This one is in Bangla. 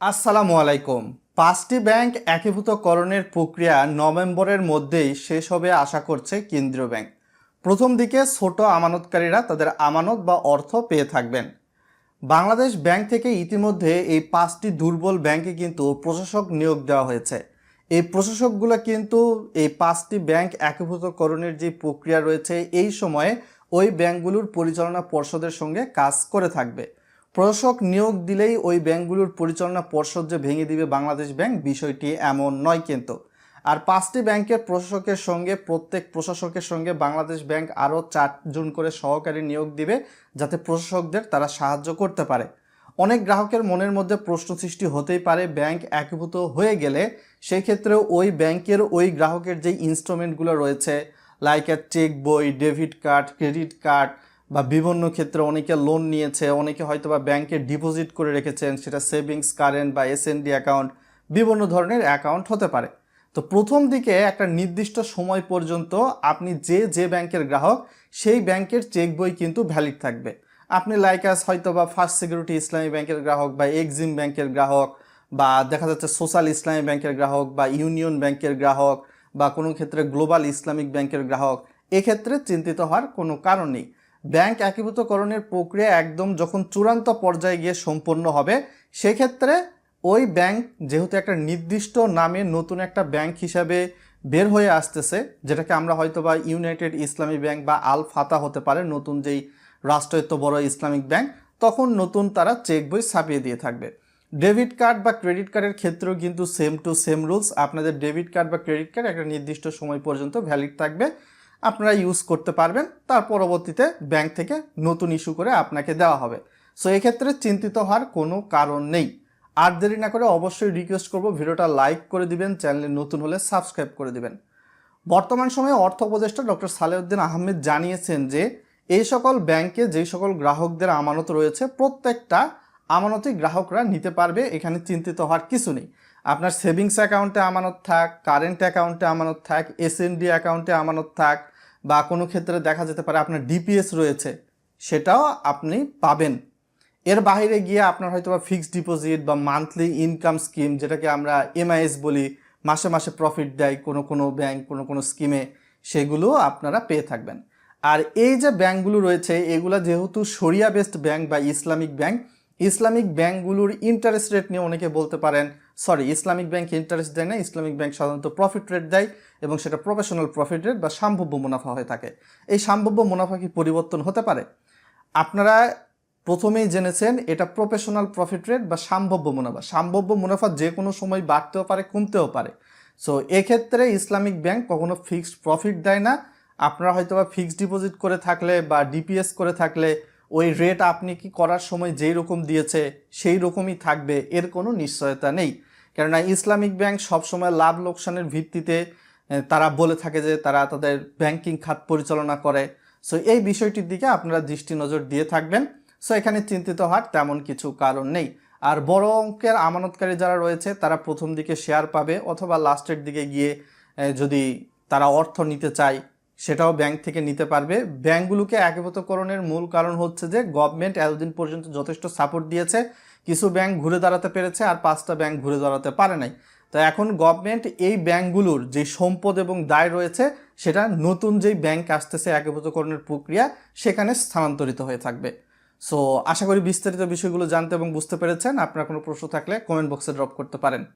আসসালামু আলাইকুম। পাঁচটি ব্যাংক একীভূতকরণের প্রক্রিয়া নভেম্বরের মধ্যেই শেষ হবে আশা করছে কেন্দ্রীয় ব্যাংক। প্রথম দিকে ছোট আমানতকারীরা তাদের আমানত বা অর্থ পেয়ে থাকবেন। বাংলাদেশ ব্যাংক থেকে ইতিমধ্যে এই পাঁচটি দুর্বল ব্যাংকে কিন্তু প্রশাসক নিয়োগ দেওয়া হয়েছে। এই প্রশাসকগুলো কিন্তু এই পাঁচটি ব্যাংক একীভূতকরণের যে প্রক্রিয়া রয়েছে, এই সময়ে ওই ব্যাংকগুলোর পরিচালনা পর্ষদের সঙ্গে কাজ করে থাকবে। প্রশাসক নিয়োগ দিলেই ওই ব্যাংকগুলোর পরিচালনা পর্ষদ যে ভেঙে দিবে বাংলাদেশ ব্যাংক, বিষয়টি এমন নয় কিন্তু। আর পাঁচটি ব্যাংকের প্রশাসকের সঙ্গে, প্রত্যেক প্রশাসকের সঙ্গে বাংলাদেশ ব্যাংক আরও চারজন করে সহকারী নিয়োগ দিবে যাতে প্রশাসকদের তারা সাহায্য করতে পারে। অনেক গ্রাহকের মনের মধ্যে প্রশ্ন সৃষ্টি হতেই পারে, ব্যাংক একীভূত হয়ে গেলে সেই ক্ষেত্রে ওই ব্যাংকের ওই গ্রাহকের যে ইনস্ট্রুমেন্টগুলো রয়েছে লাইক এ চেক বই ডেবিট কার্ড ক্রেডিট কার্ড বা বিভিন্ন ক্ষেত্রে অনেকে লোন নিয়েছে, অনেকে হয়তো বা ব্যাংকে ডিপোজিট করে রেখেছেন, সেটা সেভিংস কারেন্ট বা এসএনডি অ্যাকাউন্ট বিভিন্ন ধরনের অ্যাকাউন্ট হতে পারে। তো প্রথম দিকে একটা নির্দিষ্ট সময় পর্যন্ত আপনি যে যে ব্যাংকের গ্রাহক, সেই ব্যাংকের চেক বই কিন্তু ভ্যালিড থাকবে। আপনি লাইকাস হয়তো বা ফার্স্ট সিকিউরিটি ইসলামী ব্যাংকের গ্রাহক বা এক্সিম ব্যাংকের গ্রাহক বা দেখা যাচ্ছে সোশ্যাল ইসলামী ব্যাংকের গ্রাহক বা ইউনিয়ন ব্যাংকের গ্রাহক বা কোনো ক্ষেত্রে গ্লোবাল ইসলামিক ব্যাংকের গ্রাহক, এক্ষেত্রে চিন্তিত হওয়ার কোনো কারণ নেই। ব্যাংক একীভূতকরণের প্রক্রিয়া একদম যখন চূড়ান্ত পর্যায়ে গিয়ে সম্পন্ন হবে, সেক্ষেত্রে ওই ব্যাংক যেহেতু একটা নির্দিষ্ট নামে নতুন একটা ব্যাংক হিসাবে বের হয়ে আসতেছে, যেটাকে আমরা হয়তো বা ইউনাইটেড ইসলামী ব্যাংক বা আল ফাতা হতে পারে, নতুন যেই রাষ্ট্রায়ত্ত বড় ইসলামিক ব্যাংক, তখন নতুন তারা চেক বই ছাপিয়ে দিয়ে থাকবে। ডেবিট কার্ড বা ক্রেডিট কার্ডের ক্ষেত্রেও কিন্তু সেম টু সেম রুলস, আপনাদের ডেবিট কার্ড বা ক্রেডিট কার্ড একটা নির্দিষ্ট সময় পর্যন্ত ভ্যালিড থাকবে। আপনারা ইউজ করতে পারবেন, তার পরবর্তীতে ব্যাংক থেকে নতুন ইস্যু করে আপনাকে দেওয়া হবে। সো এক্ষেত্রে চিন্তিত হওয়ার কোনো কারণ নেই। আর দেরি না করে অবশ্যই রিকোয়েস্ট করব, ভিডিওটা লাইক করে দিবেন চ্যানেলে নতুন হলে সাবস্ক্রাইব করে দিবেন। বর্তমান সময়ে অর্থ উপদেষ্টা ডক্টর সালেউদ্দিন আহমেদ জানিয়েছেন যে, এই সকল ব্যাংকে যেই সকল গ্রাহকদের আমানত রয়েছে, প্রত্যেকটা আমানতই গ্রাহকরা নিতে পারবে, এখানে চিন্তিত হওয়ার কিছু নেই। আপনার সেভিংস অ্যাকাউন্টে আমানত থাক কারেন্ট অ্যাকাউন্টে আমানত থাক এসএনডি অ্যাকাউন্টে আমানত থাক বা কোনো ক্ষেত্রে দেখা যেতে পারে আপনার ডিপিএস রয়েছে, সেটাও আপনি পাবেন। এর বাইরে গিয়ে আপনার হয়তো বা ফিক্সড ডিপোজিট বা মান্থলি ইনকাম স্কিম যেটাকে আমরা এমআইএস বলি, মাসে মাসে প্রফিট দেয় কোনো কোনো ব্যাংক কোনো কোনো স্কিমে সেগুলো আপনারা পেয়ে থাকবেন। আর এই যে ব্যাংকগুলো রয়েছে, এগুলো যেহেতু সরিয়া বেসড ব্যাংক বা ইসলামিক ব্যাংক ইসলামিক ব্যাংকগুলোর ইন্টারেস্ট রেট নিয়ে অনেকে বলতে পারেন সরি ইসলামিক ব্যাংক ইন্টারেস্ট দেয় না ইসলামিক ব্যাংক সাধারণত প্রফিট রেট দেয় এবং সেটা প্রফেশনাল প্রফিট রেট বা সম্ভাব্য মুনাফা হয়ে থাকে। এই সম্ভাব্য মুনাফা কি পরিবর্তন হতে পারে? আপনারা প্রথমেই জেনেছেন এটা প্রফেশনাল প্রফিট রেট বা সম্ভাব্য মুনাফা। সম্ভাব্য মুনাফা যে কোনো সময় বাড়তেও পারে, কমতেও পারে। সো এক্ষেত্রে ইসলামিক ব্যাংক কখনো ফিক্সড প্রফিট দেয় না। আপনারা হয়তো বা ফিক্সড ডিপোজিট করে থাকলে বা ডিপিএস করে থাকলে ওই রেট আপনি কি করার সময় যেই রকম দিয়েছে, সেই রকমই থাকবে, এর কোনো নিশ্চয়তা নেই। কেননা ইসলামিক ব্যাংক সবসময় লাভ লোকসানের ভিত্তিতে তারা বলে থাকে যে তারা তাদের ব্যাংকিং খাত পরিচালনা করে। সো এই বিষয়টির দিকে আপনারা দৃষ্টি নজর দিয়ে থাকবেন। সো এখানে চিন্তিত হওয়ার তেমন কিছু কারণ নেই। আর বড় অঙ্কের আমানতকারী যারা রয়েছে, তারা প্রথম দিকে শেয়ার পাবে অথবা লাস্টের দিকে গিয়ে যদি তারা অর্থ নিতে চায়, সেটাও ব্যাংক থেকে নিতে পারবে। ব্যাংকগুলোকে একীভূতকরণের মূল কারণ হচ্ছে যে গভর্নমেন্ট এতদিন পর্যন্ত যথেষ্ট সাপোর্ট দিয়েছে। কিছু ব্যাংক ঘুরে দাঁড়াতে পেরেছে আর পাঁচটা ব্যাংক ঘুরে দাঁড়াতে পারে নাই। তো এখন গভর্নমেন্ট এই ব্যাংকগুলোর যে সম্পদ এবং দায় রয়েছে, সেটা নতুন যেই ব্যাংক আসতেছে একীভূতকরণের প্রক্রিয়া, সেখানে স্থানান্তরিত হয়ে থাকবে। সো আশা করি বিস্তারিত বিষয়গুলো জানতে এবং বুঝতে পেরেছেন। আপনার কোনো প্রশ্ন থাকলে কমেন্ট বক্সে ড্রপ করতে পারেন।